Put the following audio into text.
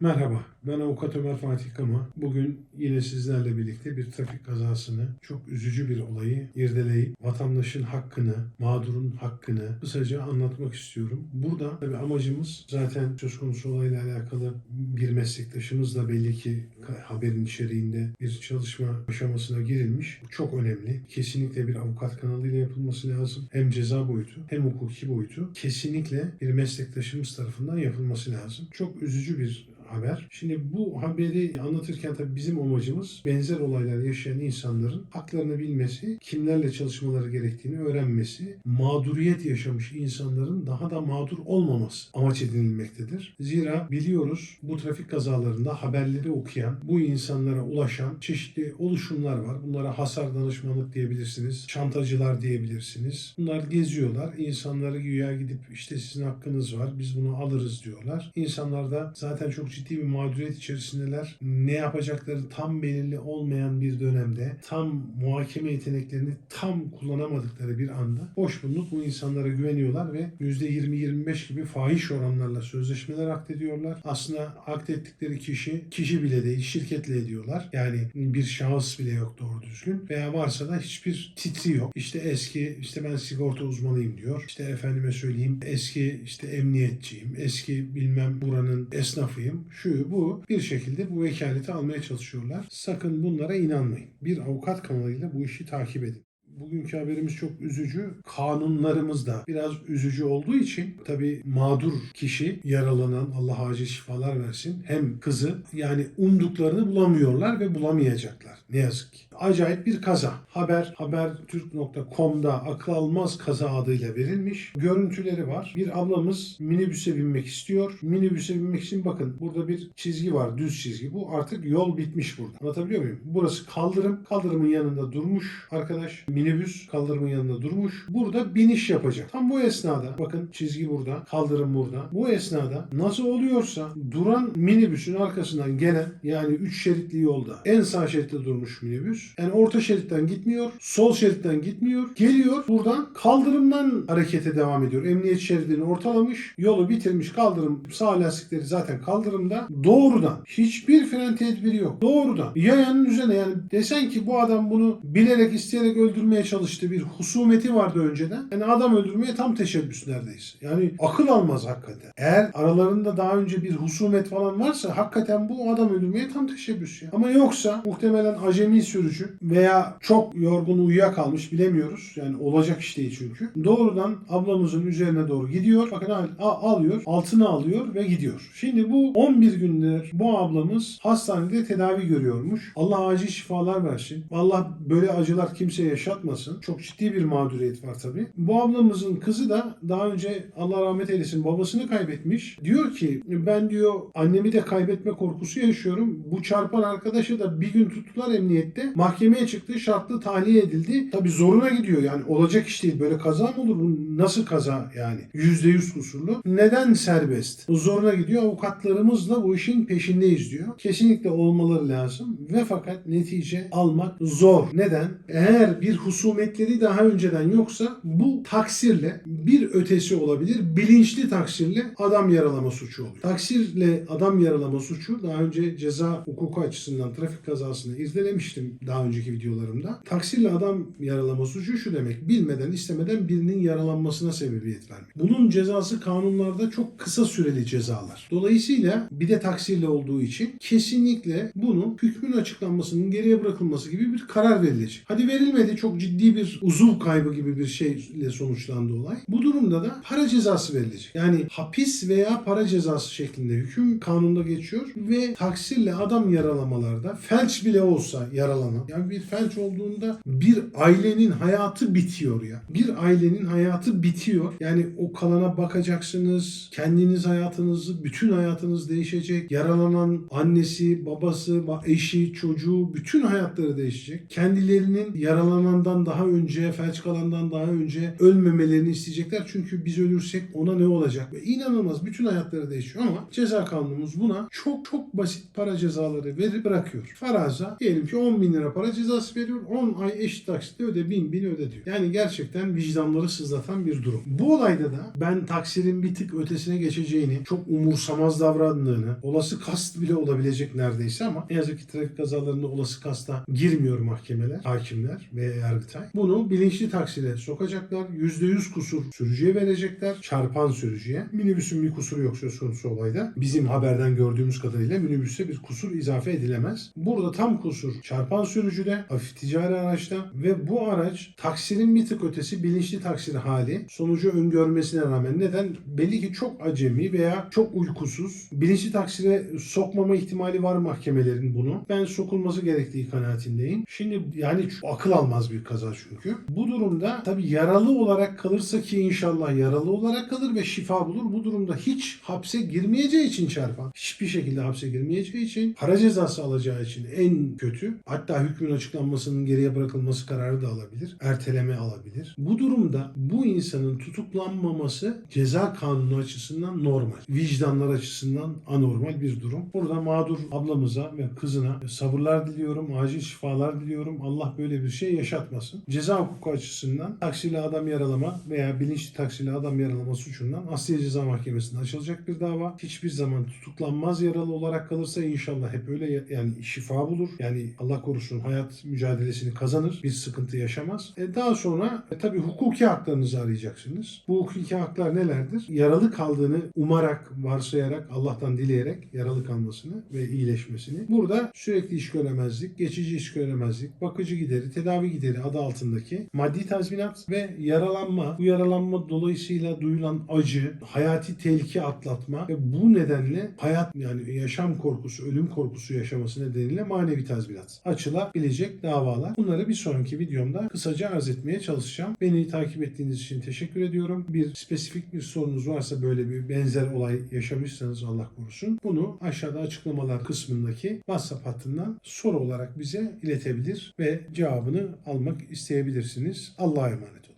Merhaba, ben Avukat Ömer Fatih Kama. Bugün yine sizlerle birlikte bir trafik kazasını, çok üzücü bir olayı irdeleyip vatandaşın hakkını, mağdurun hakkını kısaca anlatmak istiyorum. Burada tabii amacımız zaten söz konusu olayla alakalı bir meslektaşımızla belli ki haberin içeriğinde bir çalışma aşamasına girilmiş. Çok önemli. Kesinlikle bir avukat kanalıyla yapılması lazım. Hem ceza boyutu hem hukuki boyutu kesinlikle bir meslektaşımız tarafından yapılması lazım. Çok üzücü bir haber. Şimdi bu haberi anlatırken tabii bizim amacımız benzer olaylar yaşayan insanların haklarını bilmesi, kimlerle çalışmaları gerektiğini öğrenmesi, mağduriyet yaşamış insanların daha da mağdur olmaması amaç edinilmektedir. Zira biliyoruz bu trafik kazalarında haberleri okuyan, bu insanlara ulaşan çeşitli oluşumlar var. Bunlara hasar danışmanlık diyebilirsiniz, çantacılar diyebilirsiniz. Bunlar geziyorlar. İnsanları güya gidip işte sizin hakkınız var, biz bunu alırız diyorlar. İnsanlar da zaten çok ciddi bir mağduriyet içerisindeler. Ne yapacakları tam belirli olmayan bir dönemde tam muhakeme yeteneklerini tam kullanamadıkları bir anda boş bulunup bu insanlara güveniyorlar ve %20-25 gibi fahiş oranlarla sözleşmeler akdediyorlar. Aslında akdettikleri kişi kişi bile değil şirketle ediyorlar. Yani bir şahıs bile yok doğru düzgün veya varsa da hiçbir titri yok. İşte eski işte ben sigorta uzmanıyım diyor. İşte efendime söyleyeyim eski işte emniyetçiyim. Eski bilmem buranın esnafıyım. Şu bu bir şekilde bu vekaleti almaya çalışıyorlar. Sakın bunlara inanmayın. Bir avukat kanalıyla bu işi takip edin. Bugünkü haberimiz çok üzücü. Kanunlarımız da biraz üzücü olduğu için tabi mağdur kişi yaralanan Allah acil şifalar versin. Hem kızı yani umduklarını bulamıyorlar ve bulamayacaklar. Ne yazık ki. Acayip bir kaza. Haber habertürk.com'da akıl almaz kaza adıyla verilmiş. Görüntüleri var. Bir ablamız minibüse binmek istiyor. Minibüse binmek için bakın burada bir çizgi var. Düz çizgi. Bu artık yol bitmiş burada. Anlatabiliyor muyum? Burası kaldırım. Kaldırımın yanında durmuş arkadaş. Minibüs kaldırımın yanında durmuş. Burada biniş yapacak. Tam bu esnada bakın çizgi burada. Kaldırım burada. Bu esnada nasıl oluyorsa duran minibüsün arkasından gelen yani 3 şeritli yolda en sağ şeritte durmuş minibüs. Yani orta şeritten gitmiyor. Sol şeritten gitmiyor. Geliyor buradan kaldırımdan harekete devam ediyor. Emniyet şeridini ortalamış. Yolu bitirmiş kaldırım sağ lastikleri zaten kaldırımda. Doğrudan hiçbir fren tedbiri yok. Doğrudan yayanın üzerine yani desen ki bu adam bunu bilerek isteyerek öldürmeye çalıştı. Bir husumeti vardı önceden. Yani adam öldürmeye tam teşebbüs neredeyse. Yani akıl almaz hakikaten. Eğer aralarında daha önce bir husumet falan varsa hakikaten bu adam öldürmeye tam teşebbüs ya. Ama yoksa muhtemelen acemi sürücü veya çok yorgun uyuyakalmış bilemiyoruz. Yani olacak iş değil çünkü. Doğrudan ablamızın üzerine doğru gidiyor. Bakın alıyor, altına alıyor ve gidiyor. Şimdi bu 11 gündür bu ablamız hastanede tedavi görüyormuş. Allah acil şifalar versin. Allah böyle acılar kimseye yaşatmasın. Çok ciddi bir mağduriyet var tabii. Bu ablamızın kızı da daha önce Allah rahmet eylesin babasını kaybetmiş. Diyor ki ben diyor annemi de kaybetme korkusu yaşıyorum. Bu çarpan arkadaşı da bir gün tuttular emniyette. Mahkemeye çıktı. Şartlı tahliye edildi. Tabii zoruna gidiyor yani. Olacak iş değil. Böyle kaza mı olur? Bu nasıl kaza yani? %100 kusurlu. Neden serbest? Zoruna gidiyor. Avukatlarımızla bu işin peşindeyiz diyor. Kesinlikle olmaları lazım. Ve fakat netice almak zor. Neden? Eğer bir husumetleri daha önceden yoksa bu taksirle bir ötesi olabilir. Bilinçli taksirle adam yaralama suçu oluyor. Taksirle adam yaralama suçu daha önce ceza hukuku açısından trafik kazasını irdelemiştim daha önceki videolarımda. Taksirle adam yaralama suçu şu demek. Bilmeden istemeden birinin yaralanmasına sebebiyet vermek. Bunun cezası kanunlarda çok kısa süreli cezalar. Dolayısıyla bir de taksirle olduğu için kesinlikle bunu hükmün açıklanmasının geriye bırakılması gibi bir karar verilecek. Hadi verilmedi çok ciddi bir uzuv kaybı gibi bir şeyle sonuçlandı olay. Bu durumda da para cezası verilecek. Yani hapis veya para cezası şeklinde hüküm kanunda geçiyor ve taksirle adam yaralamalarda felç bile olsa yaralanan yani bir felç olduğunda bir ailenin hayatı bitiyor ya. Bir ailenin hayatı bitiyor. Yani o kalana bakacaksınız. Kendiniz hayatınızı, bütün hayatınız değişecek. Yaralanan annesi, babası, eşi, çocuğu bütün hayatları değişecek. Kendilerinin yaralanan kalandan daha önce, felç kalandan daha önce ölmemelerini isteyecekler. Çünkü biz ölürsek ona ne olacak? Ve inanılmaz bütün hayatları değişiyor ama ceza kanunumuz buna çok çok basit para cezaları verip bırakıyor. Faraza diyelim ki 10 bin lira para cezası veriyor. 10 ay eşit taksitle öde 1000 bin öde diyor. Yani gerçekten vicdanları sızlatan bir durum. Bu olayda da ben taksirin bir tık ötesine geçeceğini, çok umursamaz davrandığını, olası kast bile olabilecek neredeyse ama ne yazık ki trafik kazalarında olası kasta girmiyor mahkemeler, hakimler ve yargıtay. Bunu bilinçli taksire sokacaklar. %100 kusur sürücüye verecekler. Çarpan sürücüye. Minibüsün bir kusuru yok söz konusu olayda. Bizim haberden gördüğümüz kadarıyla minibüse bir kusur izafe edilemez. Burada tam kusur çarpan sürücüde, hafif ticari araçta ve bu araç taksinin bir tık ötesi bilinçli taksir hali sonucu öngörmesine rağmen neden? Belli ki çok acemi veya çok uykusuz. Bilinçli taksire sokmama ihtimali var mahkemelerin bunu. Ben sokulması gerektiği kanaatindeyim. Şimdi yani akıl almaz bir kaza çünkü. Bu durumda tabii yaralı olarak kalırsa ki inşallah yaralı olarak kalır ve şifa bulur. Bu durumda hiç hapse girmeyeceği için çarpan, hiçbir şekilde hapse girmeyeceği için, para cezası alacağı için en kötü. Hatta hükmün açıklanmasının geriye bırakılması kararı da alabilir. Erteleme alabilir. Bu durumda bu insanın tutuklanmaması ceza kanunu açısından normal. Vicdanlar açısından anormal bir durum. Burada mağdur ablamıza ve kızına sabırlar diliyorum. Acil şifalar diliyorum. Allah böyle bir şey yaşatmasın. Ceza hukuku açısından taksiyle adam yaralama veya bilinçli taksiyle adam yaralama suçundan Asliye Ceza Mahkemesi'nde açılacak bir dava. Hiçbir zaman tutuklanmaz yaralı olarak kalırsa inşallah hep öyle ya- yani şifa bulur. Yani Allah korusun hayat mücadelesini kazanır. Bir sıkıntı yaşamaz. E daha sonra e, tabii hukuki haklarınızı arayacaksınız. Bu hukuki haklar nelerdir? Yaralı kaldığını umarak, varsayarak, Allah'tan dileyerek yaralı kalmasını ve iyileşmesini. Burada sürekli iş göremezlik, geçici iş göremezlik, bakıcı gideri, tedavi gideri adı altındaki maddi tazminat ve yaralanma. Bu yaralanma dolayısıyla duyulan acı, hayati tehlike atlatma ve bu nedenle hayat yani yaşam korkusu, ölüm korkusu yaşaması nedeniyle manevi tazminat açılabilecek davalar. Bunları bir sonraki videomda kısaca arz etmeye çalışacağım. Beni takip ettiğiniz için teşekkür ediyorum. Bir spesifik bir sorunuz varsa böyle bir benzer olay yaşamışsanız Allah korusun bunu aşağıda açıklamalar kısmındaki WhatsApp hattından soru olarak bize iletebilir ve cevabını almak isteyebilirsiniz. Allah'a emanet olun.